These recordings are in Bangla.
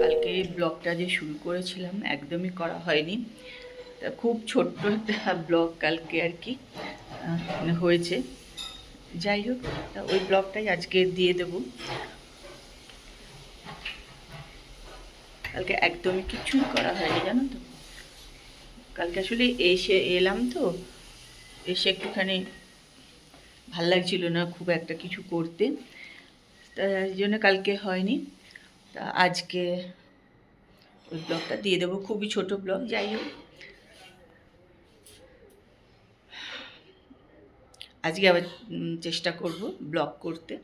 কালকে ব্লগটা যে শুরু করেছিলাম, একদমই করা হয়নি। তা খুব ছোট্ট একটা ব্লগ কালকে আর কি হয়েছে। যাই হোক, তা ওই ব্লগটাই আজকে দিয়ে দেবো। কালকে একদমই কিছুই করা হয়নি, জানো তো? কালকে আসলে এসে এলাম তো, এসে একটুখানি ভালো লাগছিল না খুব একটা কিছু করতে। এই জন্য কালকে হয়নি। তা আজকে ওই ব্লগটা দিয়ে দেবো, খুবই ছোট ব্লগ যাই হোক। আজকে আবার চেষ্টা করব ব্লগ করতে।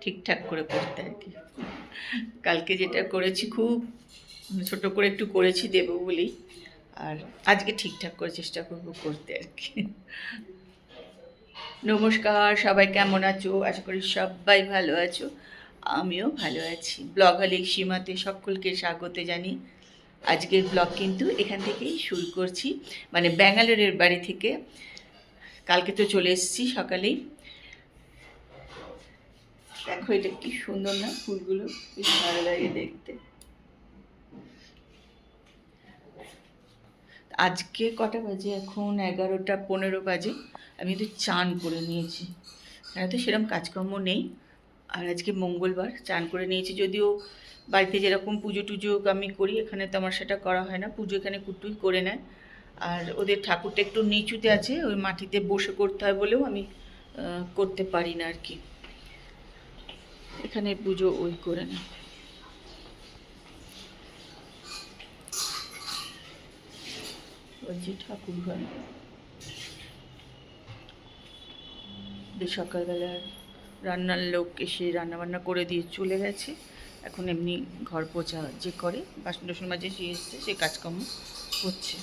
ঠিকঠাক করে করতে আর কি। কালকে যেটা করেছি খুব, ছোট করে একটু করেছি দেবো বলেই। আর আজকে ঠিকঠাক করে চেষ্টা করব করতে আর কি। নমস্কার, সবাই কেমন আছো? আশা করি সবাই ভালো আছো। আমিও ভালো আছি। ব্লগ হলিক সীমাতে সকলকে স্বাগত জানি আজকের ব্লগ কিন্তু এখান থেকেই শুরু করছি। মানে ব্যাঙ্গালোরের বাড়ি থেকে কালকে তো চলে এসেছি সকালেই। দেখো এটা কি সুন্দর না ফুলগুলো, বেশ ভালো লাগে দেখতে। আজকে কটা বাজে? এখন এগারোটা পনেরো বাজে। আমি তো চান করে নিয়েছি। এখানে তো সেরকম কাজকর্ম নেই। আর আজকে মঙ্গলবার, চান করে নিয়েছি। যদিও বাড়িতে যেরকম পুজো টুজো আমি করি, এখানে তো আমার সেটা করা হয় না। পুজো এখানে কুটুই করে নেয়। আর ওদের ঠাকুরটা একটু নিচুতে আছে, ওই মাটিতে বসে করতে হয় বলেও আমি করতে পারি না আর কি। এখানে পুজো ওই করে নেয়। যে ঠাকুর ঘর সকালবেলা রান্নার লোক এসে রান্নাবান্না করে দিয়ে চলে গেছে, এখন এমনি ঘর পোছা যে করে, বাসন টাসন মাঝে সে এসছে, সে কাজকর্ম হচ্ছে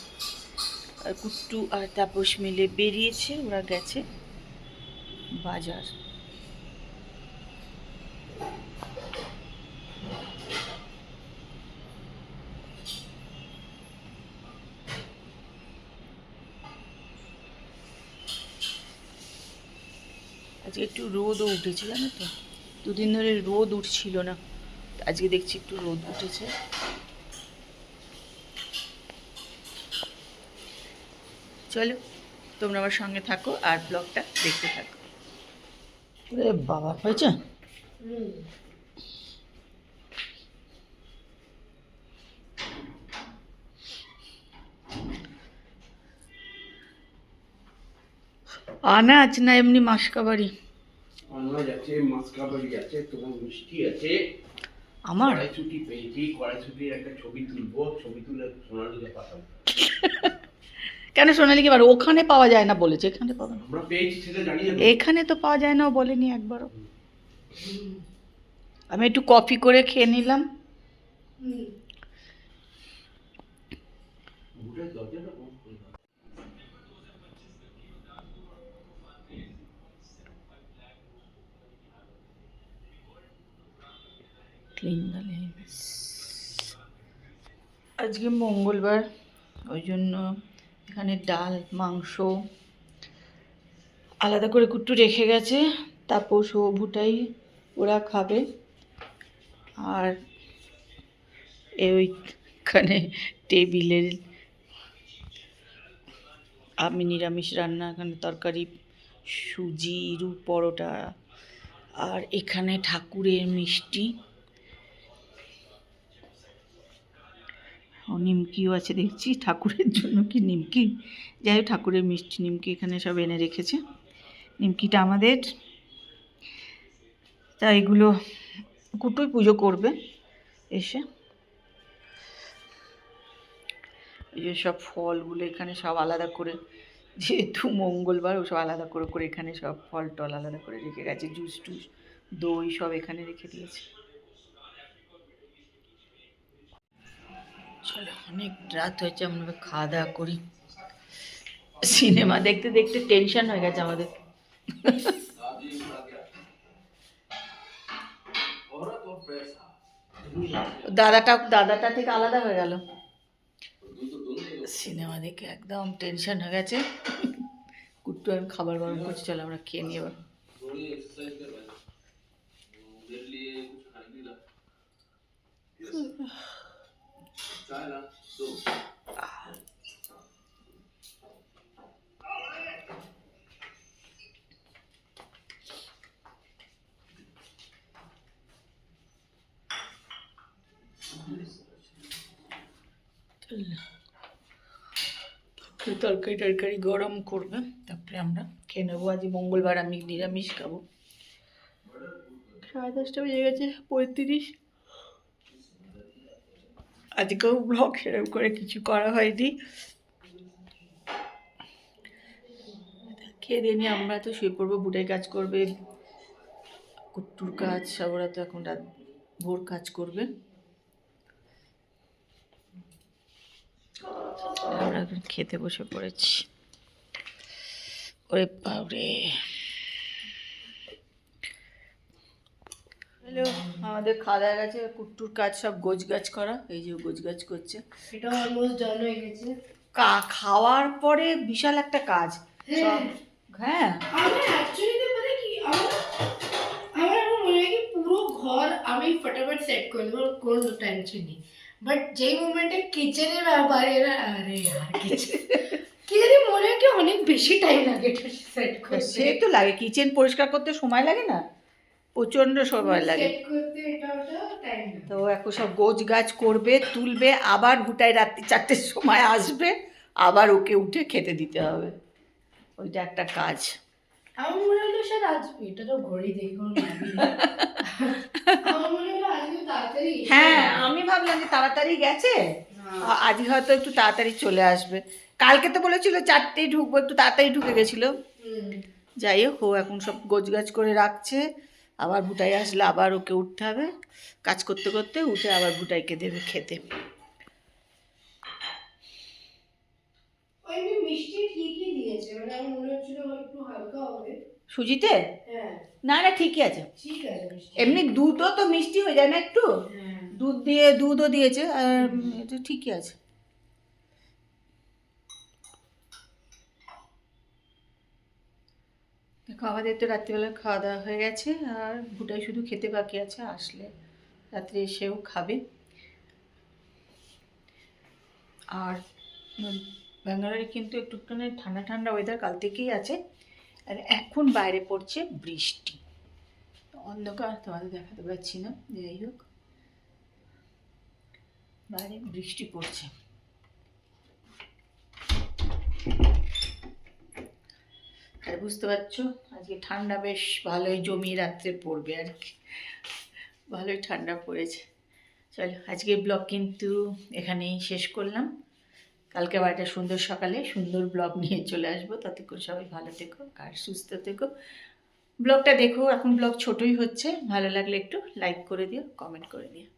আর কুট্টু আর তাপস মিলে বেরিয়েছে, ওরা গেছে বাজার। আজকে একটু রোদও উঠেছে জানো তো? দুদিন ধরে রোদ উঠছিল না। আজকে দেখছি একটু রোদ উঠেছে। চলো তোমরা আমার সঙ্গে থাকো আর ব্লগটা দেখতে থাকো। বাবা হয়েছে? আনাজ না এমনি মাসকাবাড়ি? আনাজ আছে মাসকাবাড়ি আছে তোমার মিষ্টি আছে। আমার? কড়াইশুটি পেয়েছি কড়াইশুটির একটা ছবি তুলবো ছবি তুলে সোনালিকে পাঠাবো। কেন সোনালিকে এবার ওখানে পাওয়া যায় না বলেছে এখানে পাওয়া আমরা পেয়েছি সেটা জানি এখানে তো পাওয়া যায় না বলেনি একবারও। আমি একটু কফি করে খেয়ে নিলাম। বুটের দরজাটা বন্ধ করে দাও। দ্য আজকে মঙ্গলবার, ওই জন্য এখানে ডাল, মাংস, আলাদা করে কুট্টু রেখে গেছে, তাপস ও ভুটাই ওরা খাবে। আর এ ওইখানে টেবিলের আমি নিরামিষ রান্না, এখানে তরকারি, সুজি রু পরোটা, আর এখানে ঠাকুরের মিষ্টি। ও নিমকিও আছে দেখছি, ঠাকুরের জন্য কি নিমকি? যাই হোক, ঠাকুরের মিষ্টি নিমকি এখানে সব এনে রেখেছে। নিমকিটা আমাদের। তা এগুলো কুটুই পুজো করবে এসে। এই যে সব ফলগুলো এখানে সব আলাদা করে, যেহেতু মঙ্গলবার ও সব আলাদা করে করে এখানে সব ফল টল আলাদা করে রেখে গেছে, জুস টুস, দই সব এখানে রেখে দিয়েছে। চলো অনেক রাত হয়েছে, আমরা খাওয়া দাওয়া করি। সিনেমা দেখতে দেখতে টেনশন হয়ে গেছে আমাদের। দাদাটা দাদাটা থেকে আলাদা হয়ে গেল। সিনেমা দেখে একদম টেনশন হয়ে গেছে। কুট্টু আর খাবার গরম করছে, চলো আমরা খেয়ে নিই এবার। थोड़ी তরকারি টরকারি গরম করবে। তারপরে আমরা খেয়ে নেব। আজ মঙ্গলবার, আমি নিরামিষ খাব। সাড়ে দশটা বেজে গেছে, পঁয়ত্রিশ। আজকেও ব্লগ সেরকম করে কিছু করা হয়নি। খেয়ে দিয়ে আমরা তো শুয়ে পড়ব বুটের কাজ করবে, কুট্টুর কাজ সব ওরা তো এখন রাত ভোর কাজ করবে। আমরা এখন খেতে বসে পড়েছি। ওরে বাবরে হ্যালো আমাদের খাওয়া দাওয়া গেছে। কুট্টুর কাজ সব গোছ গাছ করা। এই যে গোছ গাছ করছে। এটা অলমোস্ট ডান হয়ে গেছে। কা খাওয়ার পরে বিশাল একটা কাজ। সব হ্যাঁ। আমার মানে মনে হয় পুরো ঘর আমি ফটাফট সেট করে দেবো কোনো টেনশন নেই বাট যেই মোমেন্টে কিচেনের ব্যাপারে আরে ইয়ার কিচেন কি জানি মনে হয় কি অনেক বেশি টাইম লাগে এটা সেট করতে। সে তো লাগে কিচেন পরিষ্কার করতে সময় লাগে না? প্রচণ্ড সময় লাগে। তো এখন সব গোছ গাছ করবে তুলবে আবার গুটায় রাত্রি চারটের সময় আসবে আবার ওকে উঠে খেতে দিতে হবে। ওইটা একটা কাজ। আমার মনে হলো স্যার আজ এটা তো ঘড়ি দেখি কোনো লাভই নেই। আমার মনে হলো আজকে তাড়াতাড়ি এসে হ্যাঁ আমি ভাবলাম যে তাড়াতাড়ি গেছে। না। আ- আজকে হয়তো একটু তাড়াতাড়ি চলে আসবে। কালকে তো বলেছিল চারটেই ঢুকবো একটু তাড়াতাড়ি ঢুকে গেছিল। যাই হোক ও এখন সব গোছগাছ করে রাখছে। আবার ভুটাই আসলে আবার ওকে উঠতে হবে। কাজ করতে করতে উঠে আবার ভুটাইকে দেবে খেতে। মানে সুজিতে? হ্যাঁ। না না ঠিকই আছে। ঠিক আছে এমনি দুধও তো মিষ্টি হয়ে যায় না একটু? হ্যাঁ। দুধ দিয়ে দুধও দিয়েছে আর এটা ঠিকই আছে। দেখো আমাদের তো রাত্রিবেলা খাওয়া দাওয়া হয়ে গেছে আর বুটাই শুধু খেতে বাকি আছে আসলে রাত্রে এসেও খাবে। আর ব্যাঙ্গালোরে কিন্তু একটুখানি ঠান্ডা ঠান্ডা ওয়েদার কাল থেকেই আছে। আর এখন বাইরে পড়ছে বৃষ্টি। অন্ধকার, তোমাদের দেখাতে পারছি না, যাই হোক। বাইরে বৃষ্টি পড়ছে। আর বুঝতে পারছ, আজকে ঠান্ডা বেশ ভালোই জমিয়ে রাত্রে পড়বে আর কি। ভালোই ঠান্ডা পড়েছে। চলো আজকে ব্লগ কিন্তু এখানেই শেষ করলাম। কালকে বাড়িটা সুন্দর সকালে, সুন্দর ব্লগ নিয়ে চলে আসব। ততক্ষণ সবাই ভালো থেকো আর সুস্থ থেকো। ব্লগটা দেখো, এখন ব্লগ ছোটই হচ্ছে। ভালো লাগলে একটু লাইক করে দিও কমেন্ট করে দিও।